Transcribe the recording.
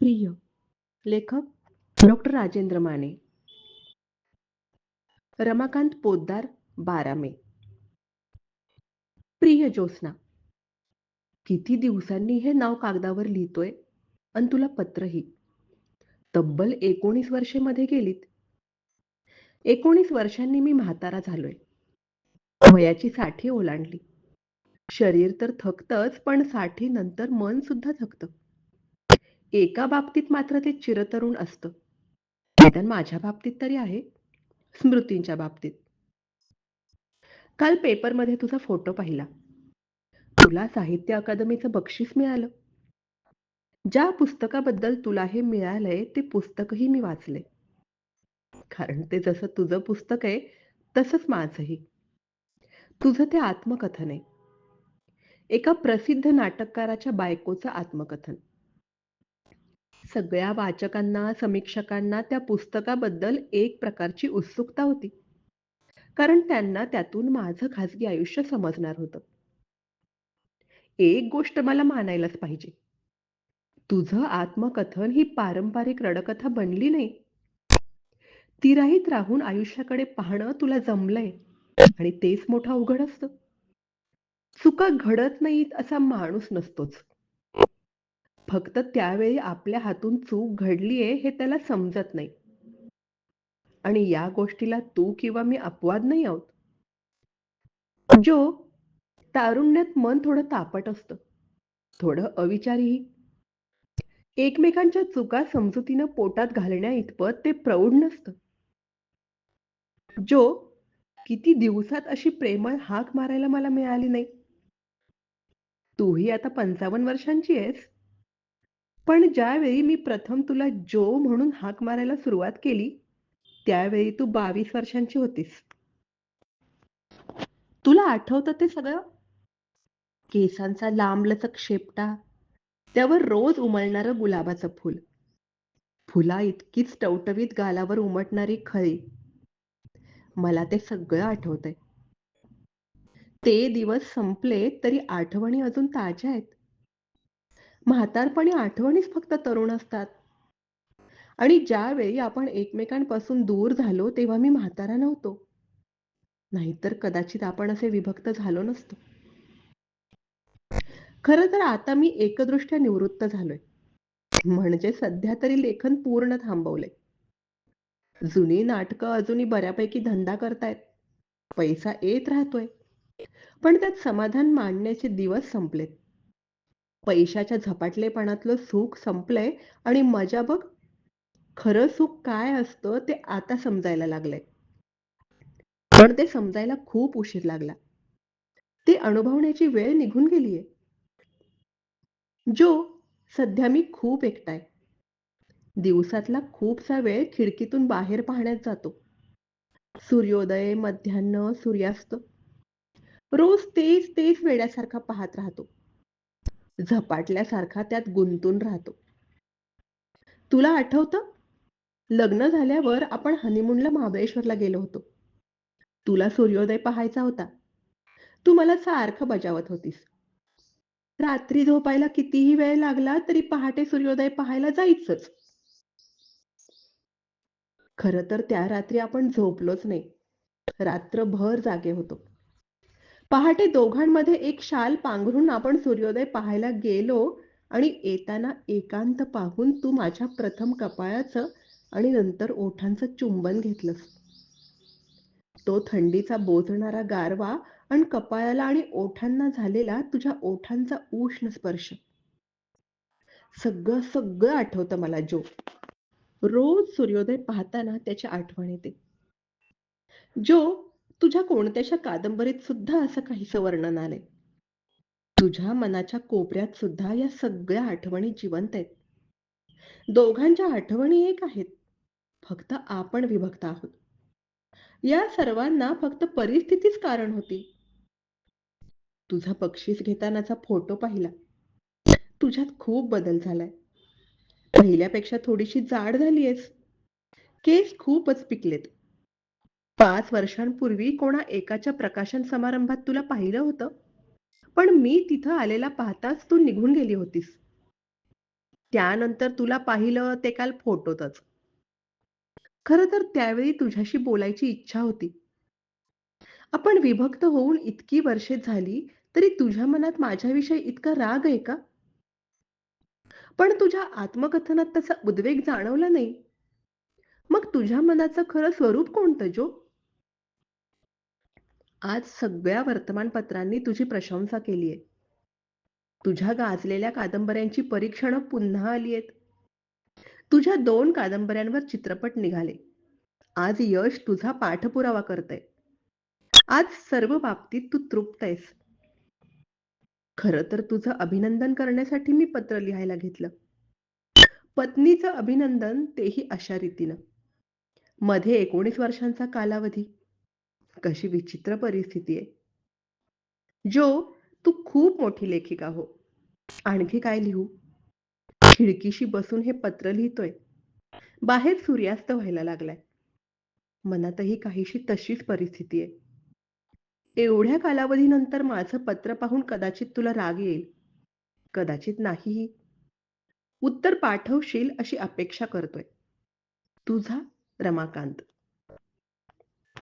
प्रिय लेखक डॉक्टर राजेंद्र माने. रमाकांत पोद्दार बारा मे. प्रिय ज्योत्स्ना किती दिवसांनी हे नाव कागदावर लिहितोय आणि तुला पत्रही? तब्बल एकोणीस वर्षे मध्ये गेलीत. एकोणीस वर्षांनी मी म्हातारा झालोय. वयाची साठी ओलांडली. शरीर तर थकतच पण साठी नंतर मन सुद्धा थकतं. एका बाबतीत मात्र ते चिरतरुण असतं. निदान माझ्या बाबतीत तरी आहे. स्मृतींच्या बाबतीत. काल पेपरमध्ये तुझा फोटो पाहिला. तुला साहित्य अकादमीचं बक्षीस मिळालं. ज्या पुस्तकाबद्दल तुला हे मिळालंय ते पुस्तकही मी वाचले कारण ते जसं तुझं पुस्तक आहे तसंच माझंही. तुझं ते आत्मकथन आहे. एका प्रसिद्ध नाटककाराच्या बायकोचं आत्मकथन. सगळ्या वाचकांना समीक्षकांना त्या पुस्तकाबद्दल एक प्रकारची उत्सुकता होती. कारण त्यांना त्यातून माझं खाजगी आयुष्य समजणार होतं. एक गोष्ट मला मानायलाच पाहिजे. तुझं आत्मकथन ही पारंपरिक रडकथा बनली नाही. तिराहीत राहून आयुष्याकडे पाहणं तुला जमलंय. आणि तेच मोठं अवघड असतं. चुका घडत नाहीत असा माणूस नसतोच. फक्त त्यावेळी आपल्या हातून चूक घडलीये हे त्याला समजत नाही. आणि या गोष्टीला तू किंवा मी अपवाद नाही आहोत. जो तारुण्यात मन थोडं तापट असतं. थोडं अविचारीही. एकमेकांच्या चुका समजुतीनं पोटात घालण्या इतपत ते प्रौढ नसतं. जो किती दिवसात अशी प्रेमळ हाक मारायला मला मिळाली नाही. तूही आता पंचावन्न वर्षांची आहेस. पण ज्यावेळी मी प्रथम तुला जो म्हणून हाक मारायला सुरुवात केली त्यावेळी तू बावीस वर्षांची होतीस. तुला आठवतं ते सगळं? केसांचा लांबलचक शेपटा त्यावर रोज उमलणारं गुलाबाचं फुल. फुला इतकीच टवटवीत गालावर उमटणारी खळी. मला ते सगळं आठवतंय. ते दिवस संपले तरी आठवणी अजून ताज्या आहेत. म्हातारपणी आठवणीच फक्त तरुण असतात. आणि ज्यावेळी आपण एकमेकांपासून दूर झालो तेव्हा मी म्हातारा नव्हतो. नाहीतर कदाचित आपण असे विभक्त झालो नसतो. खर तर आता मी एकदृष्ट्या निवृत्त झालोय. म्हणजे सध्या तरी लेखन पूर्ण थांबवलंय. जुनी नाटकं अजूनही बऱ्यापैकी धंदा करतायत. पैसा येत राहतोय. पण त्यात समाधान मांडण्याचे दिवस संपलेत. पैशाच्या झपाटलेपणातलं सुख संपलंय आणि मजा बघ खरं सुख काय असतं ते आता समजायला लागलंय. पण ते समजायला खूप उशीर लागला. ते अनुभवण्याची वेळ निघून गेलीये. जो सध्या मी खूप एकटाय दिवसातला खूपसा वेळ खिडकीतून बाहेर पाहण्यात जातो. सूर्योदय मध्यान्ह सूर्यास्त. रोज तेच तेच वेड्यासारखा पाहत राहतो. झपाटल्यासारखा त्यात गुंतून राहतो. तुला आठवतं? लग्न झाल्यावर आपण हनीमूनला महाबळेश्वरला गेलो होतो. तुला सूर्योदय पाहायचा होता. तू मला सारखं बजावत होतीस. रात्री झोपायला कितीही वेळ लागला तरी पहाटे सूर्योदय पाहायला जायचंच. खर तर त्या रात्री आपण झोपलोच नाही. रात्रभर जागे होतो. पहाटे दोघांमध्ये एक शाल पांघरून आपण सूर्योदय पाहायला गेलो आणि येताना एकांत पाहून तू माझ्या प्रथम कपाळाचं आणि नंतर ओठांचं चुंबन घेतलंस. तो थंडीचा बोजणारा गारवा आणि कपाळाला आणि ओठांना झालेला तुझ्या ओठांचा उष्ण स्पर्श. सगळं सगळं आठवतं मला जो. रोज सूर्योदय पाहताना त्याची आठवण येते. जो तुझ्या कोणत्याशा कादंबरीत सुद्धा असं काहीसं वर्णन आलंय? तुझ्या मनाच्या कोपऱ्यात सुद्धा या सगळ्या आठवणी जिवंत आहेत. दोघांच्या आठवणी एक आहेत. फक्त आपण विभक्त आहोत. या सर्वांना फक्त परिस्थितीच कारण होती. तुझा बक्षीस घेतानाचा फोटो पाहिला. तुझ्यात खूप बदल झालाय. पहिल्यापेक्षा थोडीशी जाड झालीयस. केस खूपच पिकलेत. पाच वर्षांपूर्वी कोणा एकाच्या प्रकाशन समारंभात तुला पाहिलं होतं पण मी तिथं आलेला पाहताच तू निघून गेली होतीस त्यानंतर तुला पाहिलं ते काल फोटोतच. खर तर त्यावेळी तुझ्याशी बोलायची इच्छा होती. आपण विभक्त होऊन इतकी वर्षे झाली, तरी तुझ्या मनात माझ्याविषयी इतका राग आहे का? पण तुझ्या आत्मकथनात तसा उद्वेग जाणवला नाही. मग तुझ्या मनाचं खरं स्वरूप कोणतं जो? आज सगळ्या वर्तमानपत्रांनी तुझी प्रशंसा केलीये. तुझ्या गाजलेल्या कादंबऱ्यांची परीक्षणं पुन्हा आली आहेत तुझ्या दोन कादंबऱ्यांवर चित्रपट निघाले. आज यश तुझा पाठपुरावा करतय आज सर्व बाबतीत तू तृप्त आहेस. खरं तर तुझं अभिनंदन करण्यासाठी मी पत्र लिहायला घेतलं. पत्नीचं अभिनंदन तेही अशा रीतीनं. मध्ये 19 वर्षांचा कालावधी. कशी विचित्र परिस्थिती आहे. जो, तू खूप मोठी लेखिका हो. आणखी काय लिहू? खिडकीशी बसून हे पत्र लिहितोय. बाहेर सूर्यास्त व्हायला लागलाय. मनातही काहीशी तशीच परिस्थिती आहे. एवढ्या कालावधीनंतर माझं पत्र पाहून कदाचित तुला राग येईल. कदाचित नाहीही. उत्तर पाठवशील अशी अपेक्षा करतोय. तुझा रमाकांत.